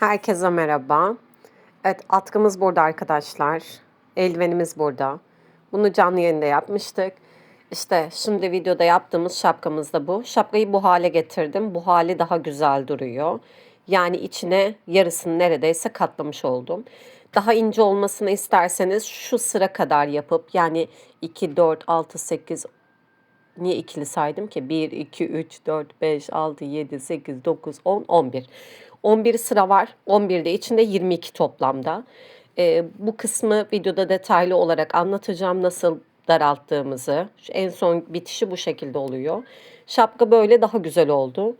Herkese merhaba. Evet, atkımız burada arkadaşlar. Eldivenimiz burada. Bunu canlı yayında yapmıştık. İşte şimdi videoda yaptığımız şapkamız da bu. Şapkayı bu hale getirdim. Bu hali daha güzel duruyor. Yani içine yarısını neredeyse katlamış oldum. Daha ince olmasını isterseniz şu sıra kadar yapıp yani 2, 4, 6, 8, Niye ikili saydım ki? 1, 2, 3, 4, 5, 6, 7, 8, 9, 10, 11. 11 sıra var. 11'de içinde 22 toplamda. Ee, bu kısmı videoda detaylı olarak anlatacağım nasıl daralttığımızı. En son bitişi bu şekilde oluyor. Şapka böyle daha güzel oldu.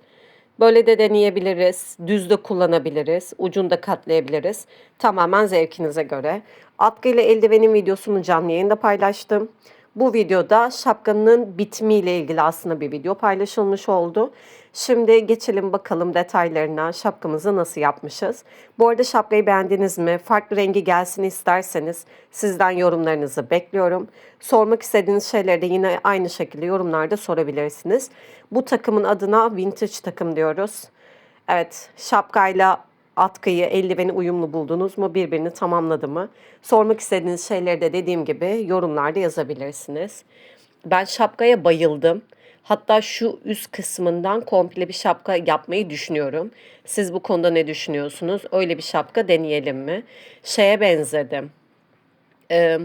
Böyle de deneyebiliriz. Düz de kullanabiliriz. Ucunu da katlayabiliriz. Tamamen zevkinize göre. Atkı ile eldivenin videosunu canlı yayında paylaştım. Bu videoda şapkanın bitimiyle ilgili aslında bir video paylaşılmış oldu. Şimdi geçelim bakalım detaylarına şapkamızı nasıl yapmışız. Bu arada şapkayı beğendiniz mi? Farklı rengi gelsin isterseniz sizden yorumlarınızı bekliyorum. Sormak istediğiniz şeyleri de yine aynı şekilde yorumlarda sorabilirsiniz. Bu takımın adına vintage takım diyoruz. Evet şapkayla atkıyı, eldiveni uyumlu buldunuz mu? Birbirini tamamladı mı? Sormak istediğiniz şeyleri de dediğim gibi yorumlarda yazabilirsiniz. Ben şapkaya bayıldım. Hatta şu üst kısmından komple bir şapka yapmayı düşünüyorum. Siz bu konuda ne düşünüyorsunuz? Öyle bir şapka deneyelim mi? Şeye benzedim. Ee,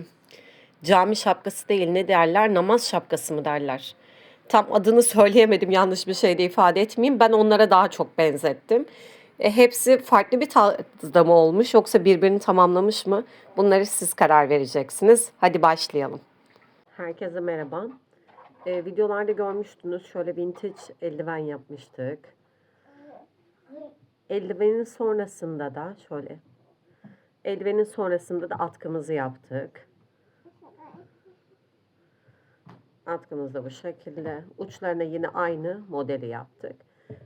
cami şapkası değil ne derler? Namaz şapkası mı derler? Tam adını söyleyemedim yanlış bir şey de ifade etmeyeyim. Ben onlara daha çok benzettim. E, hepsi farklı bir tarzda mı olmuş yoksa birbirini tamamlamış mı? Bunları siz karar vereceksiniz. Hadi başlayalım. Herkese merhaba. E, videolarda görmüştünüz şöyle vintage eldiven yapmıştık. Eldivenin sonrasında da şöyle eldivenin sonrasında da atkımızı yaptık. Atkımız da bu şekilde. Uçlarına yine aynı modeli yaptık.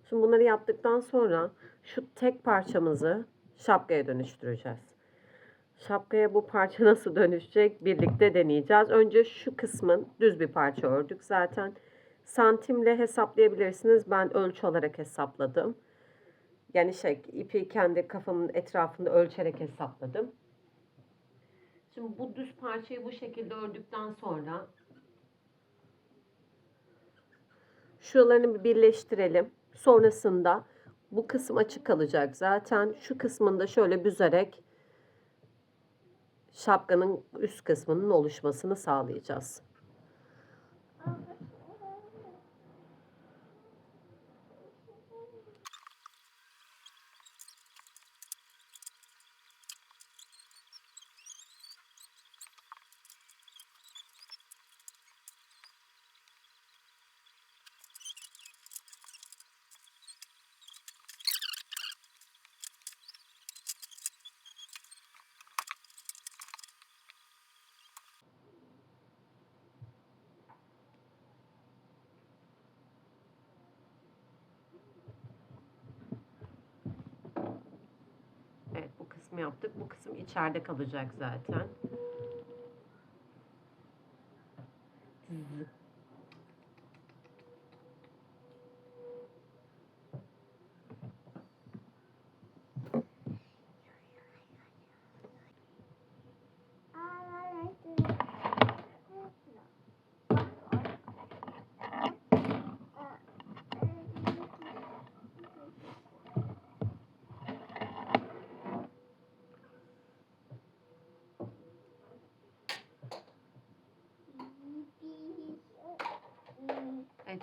Şimdi bunları yaptıktan sonra şu tek parçamızı şapkaya dönüştüreceğiz. Şapkaya bu parça nasıl dönüşecek birlikte deneyeceğiz. Önce şu kısmın düz bir parça ördük zaten. Santimle hesaplayabilirsiniz. Ben ölçü olarak hesapladım. Yani şey ipi kendi kafamın etrafında ölçerek hesapladım. Şimdi bu düz parçayı bu şekilde ördükten sonra şuralarını bir birleştirelim. Sonrasında bu kısım açık kalacak zaten. Şu kısmında şöyle büzerek şapkanın üst kısmının oluşmasını sağlayacağız. Evet bu kısmı yaptık. Bu kısım içeride kalacak zaten.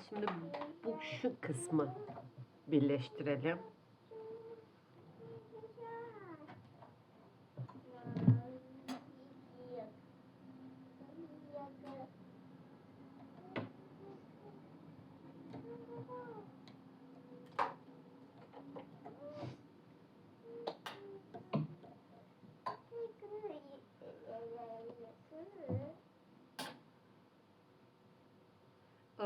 Şimdi bu şu kısmı birleştirelim.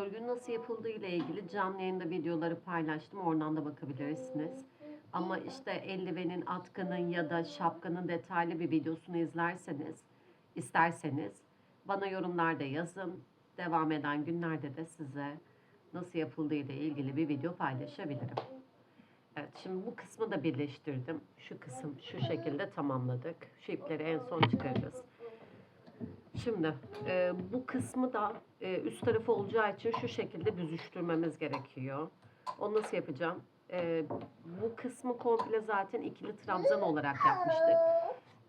Örgünün nasıl yapıldığı ile ilgili canlı yayında videoları paylaştım. Oradan da bakabilirsiniz. Ama işte eldivenin, atkının ya da şapkanın detaylı bir videosunu izlerseniz, isterseniz bana yorumlarda yazın. Devam eden günlerde de size nasıl yapıldığı ile ilgili bir video paylaşabilirim. Evet şimdi bu kısmı da birleştirdim. Şu kısım şu şekilde tamamladık. Şu ipleri en son çıkaracağız. Şimdi e, bu kısmı da e, üst tarafı olacağı için şu şekilde büzüştürmemiz gerekiyor. Onu nasıl yapacağım? E, bu kısmı komple zaten ikili trabzan olarak yapmıştık.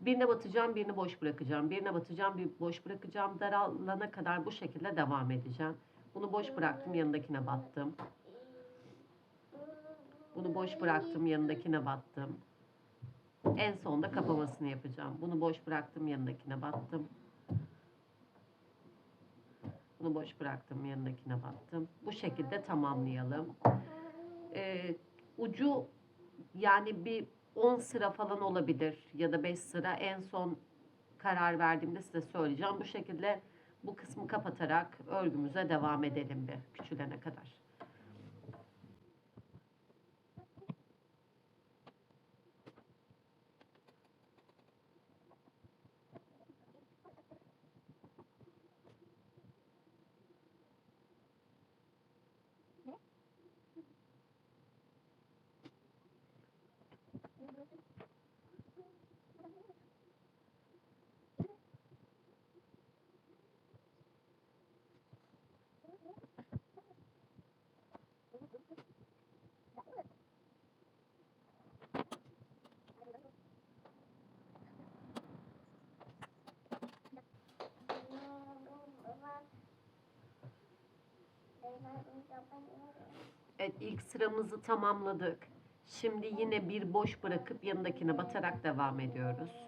Birine batacağım, birini boş bırakacağım. Birine batacağım, bir boş bırakacağım. Daralana kadar bu şekilde devam edeceğim. Bunu boş bıraktım, yanındakine battım. Bunu boş bıraktım, yanındakine battım. En sonda kapamasını yapacağım. Bunu boş bıraktım, yanındakine battım. Bunu boş bıraktım, yanındakine battım. Bu şekilde tamamlayalım. Ee, ucu yani bir 10 sıra falan olabilir ya da 5 sıra en son karar verdiğimde size söyleyeceğim. Bu şekilde bu kısmı kapatarak örgümüze devam edelim bir küçülene kadar. Evet ilk sıramızı tamamladık. Şimdi yine bir boş bırakıp yanındakine batarak devam ediyoruz.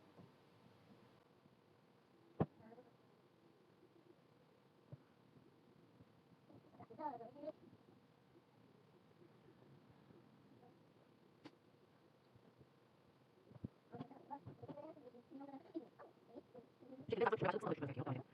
你可以把这个取了把这个字的取了给停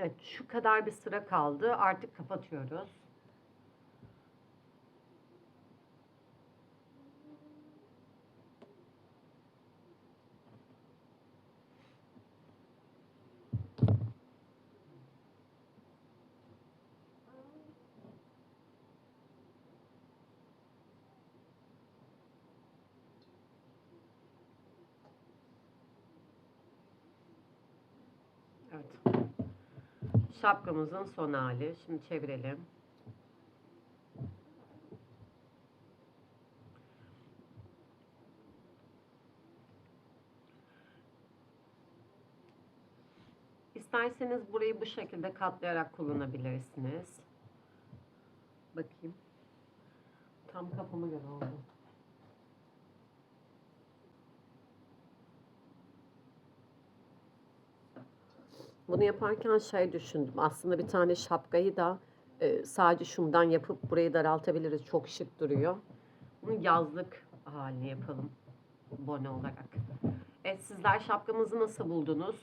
Evet şu kadar bir sıra kaldı. Artık kapatıyoruz. Evet. Şapkamızın son hali. Şimdi çevirelim. İsterseniz burayı bu şekilde katlayarak kullanabilirsiniz. Bakayım. Tam kafama göre oldu. Bunu yaparken şey düşündüm. Aslında bir tane şapkayı da e, sadece şundan yapıp burayı daraltabiliriz. Çok şık duruyor. Bunu yazlık halini yapalım. Bone olarak. Evet sizler şapkamızı nasıl buldunuz?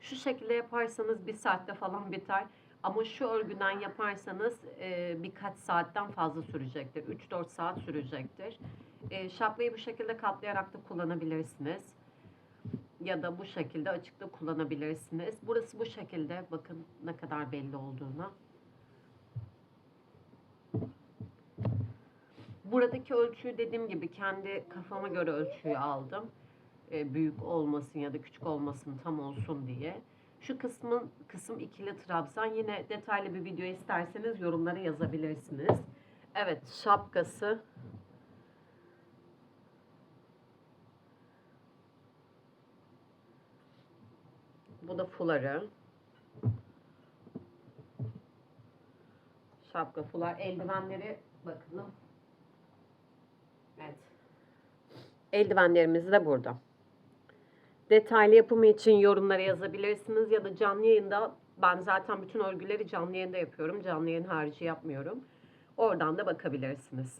Şu şekilde yaparsanız bir saatte falan biter. Ama şu örgüden yaparsanız e, birkaç saatten fazla sürecektir. 3-4 saat sürecektir. E, şapkayı bu şekilde katlayarak da kullanabilirsiniz ya da bu şekilde açıkta kullanabilirsiniz. Burası bu şekilde. Bakın ne kadar belli olduğunu. Buradaki ölçüyü dediğim gibi kendi kafama göre ölçüyü aldım. Ee, büyük olmasın ya da küçük olmasın tam olsun diye. Şu kısmın kısım ikili trabzan. Yine detaylı bir video isterseniz yorumlara yazabilirsiniz. Evet şapkası Bu da fuları. Şapka, fular, eldivenleri bakalım. Evet. Eldivenlerimiz de burada. Detaylı yapımı için yorumlara yazabilirsiniz ya da canlı yayında ben zaten bütün örgüleri canlı yayında yapıyorum. Canlı yayın harici yapmıyorum. Oradan da bakabilirsiniz.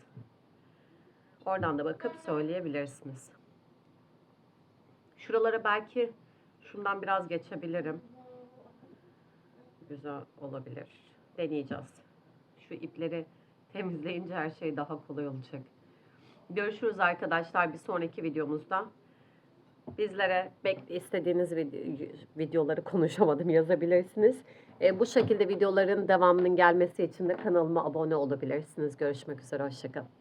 Oradan da bakıp söyleyebilirsiniz. Şuralara belki şundan biraz geçebilirim. Güzel olabilir. Deneyeceğiz. Şu ipleri temizleyince her şey daha kolay olacak. Görüşürüz arkadaşlar bir sonraki videomuzda. Bizlere istediğiniz video- videoları konuşamadım yazabilirsiniz. E, bu şekilde videoların devamının gelmesi için de kanalıma abone olabilirsiniz. Görüşmek üzere. Hoşçakalın.